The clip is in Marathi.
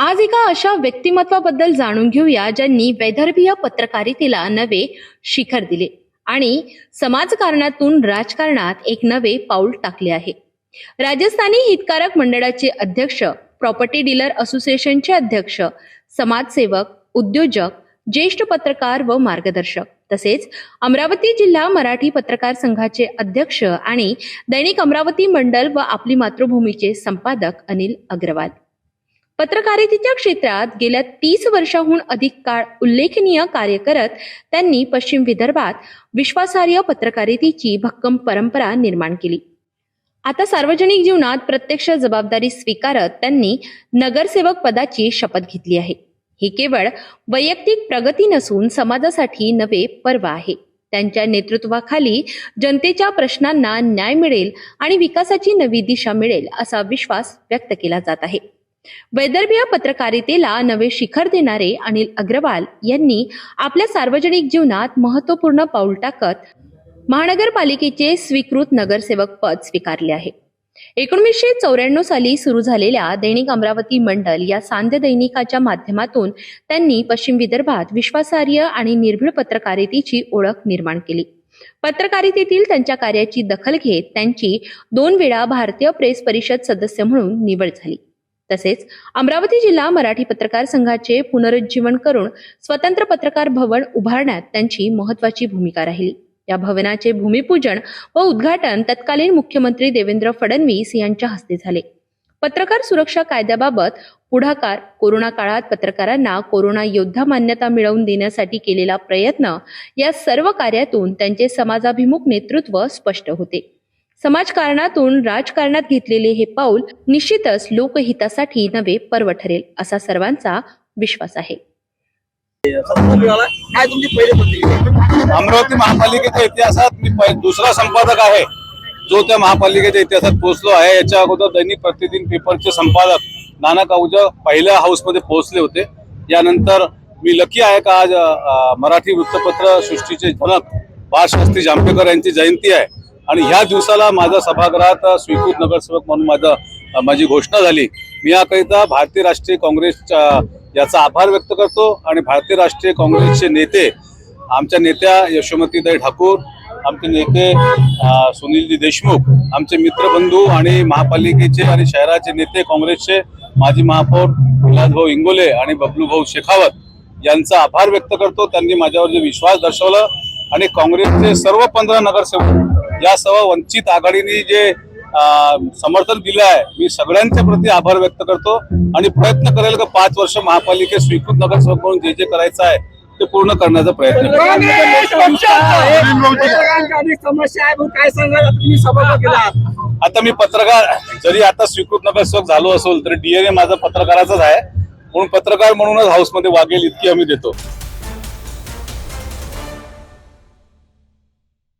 आज एका अशा व्यक्तिमत्वाबद्दल जाणून घेऊया ज्यांनी वैदर्भीय पत्रकारितेला नवे शिखर दिले आणि समाजकारणातून राजकारणात एक नवे पाऊल टाकले आहे. राजस्थानी हितकारक मंडळाचे अध्यक्ष प्रॉपर्टी डीलर असोसिएशनचे अध्यक्ष समाजसेवक उद्योजक ज्येष्ठ पत्रकार व मार्गदर्शक तसेच अमरावती जिल्हा मराठी पत्रकार संघाचे अध्यक्ष आणि दैनिक अमरावती मंडल व आपली मातृभूमीचे संपादक अनिल अग्रवाल. पत्रकारितेच्या क्षेत्रात गेल्या तीस वर्षाहून अधिक काळ उल्लेखनीय कार्य करत त्यांनी पश्चिम विदर्भात विश्वासार्ह पत्रकारितेची भक्कम परंपरा निर्माण केली. आता सार्वजनिक जीवनात प्रत्यक्ष जबाबदारी स्वीकारत त्यांनी नगरसेवक पदाची शपथ घेतली आहे. ही केवळ वैयक्तिक प्रगती नसून समाजासाठी नवे पर्व आहे. त्यांच्या नेतृत्वाखाली जनतेच्या प्रश्नांना न्याय मिळेल आणि विकासाची नवी दिशा मिळेल असा विश्वास व्यक्त केला जात आहे. वैदर्भीय पत्रकारितेला नवे शिखर देणारे अनिल अग्रवाल यांनी आपल्या सार्वजनिक जीवनात महत्त्वपूर्ण पाऊल टाकत महानगरपालिकेचे स्वीकृत नगरसेवक पद स्वीकारले आहे. एकोणीसशे चौऱ्याण्णव साली सुरू झालेल्या दैनिक अमरावती मंडल या सांध्य दैनिकाच्या माध्यमातून त्यांनी पश्चिम विदर्भात विश्वासार्ह आणि निर्भीड पत्रकारितेची ओळख निर्माण केली. पत्रकारितेतील त्यांच्या कार्याची दखल घेत त्यांची दोन वेळा भारतीय प्रेस परिषद सदस्य म्हणून निवड झाली. तसेच अमरावती जिल्हा मराठी पत्रकार संघाचे पुनरुज्जीवन करून स्वतंत्र पत्रकार भवन उभारण्यात त्यांची महत्वाची भूमिका राहिली. या भवनाचे भूमिपूजन व उद्घाटन तत्कालीन मुख्यमंत्री देवेंद्र फडणवीस यांच्या हस्ते झाले. पत्रकार सुरक्षा कायद्याबाबत पुढाकार कोरोना काळात पत्रकारांना कोरोना योद्धा मान्यता मिळवून देण्यासाठी केलेला प्रयत्न या सर्व कार्यातून त्यांचे समाजाभिमुख नेतृत्व स्पष्ट होते. समाजकारणातून राजकारणात घेतलेले हे पाऊल निश्चितच लोकहितासाठी नवे पर्व ठरेल असा सर्वांचा विश्वास आहे. अमरावती महापालिकेच्या इतिहासात मी दुसरा संपादक आहे. जो त्या महापालिकेच्या इतिहासात पोहोचलो आहे याच्या अगोदर दैनिक प्रतिदिन पेपरचे संपादक नाना काऊजा पहिल्या हाऊसमध्ये पोहोचले होते. यानंतर मी लकी आहे का आज मराठी वृत्तपत्र सृष्टीचे जनक बाळशास्त्री जांभेकर यांची जयंती आहे. आणि ह्या दिवसाला माझ्या सभागृहात स्वीकृत नगरसेवक म्हणून माझं माझी घोषणा झाली. मी याकरिता भारतीय राष्ट्रीय काँग्रेसच्या याचा आभार व्यक्त करतो आणि भारतीय राष्ट्रीय काँग्रेसचे नेते आमच्या नेत्या यशोमतीताई ठाकूर आमचे नेते सुनीलजी देशमुख आमचे मित्रबंधू आणि महापालिकेचे आणि शहराचे नेते काँग्रेसचे माजी महापौर विलासभाऊ इंगोले आणि बबलूभाऊ शेखावत यांचा आभार व्यक्त करतो. त्यांनी माझ्यावर जे विश्वास दर्शवला आणि काँग्रेसचे सर्व पंधरा नगरसेवक यासह वंचित आघाडीने जे समर्थन दिलं आहे मी सगळ्यांच्या प्रती आभार व्यक्त करतो आणि प्रयत्न करेल का पाच वर्ष महापालिकेत स्वीकृत नगरसेवक म्हणून जे जे करायचं आहे ते पूर्ण करण्याचा प्रयत्न आता मी पत्रकार जरी आता स्वीकृत नगरसेवक झालो असेल तरी डीएनए माझा पत्रकाराचाच आहे. म्हणून पत्रकार म्हणूनच हाऊसमध्ये वागेल इतकी हमी देतो.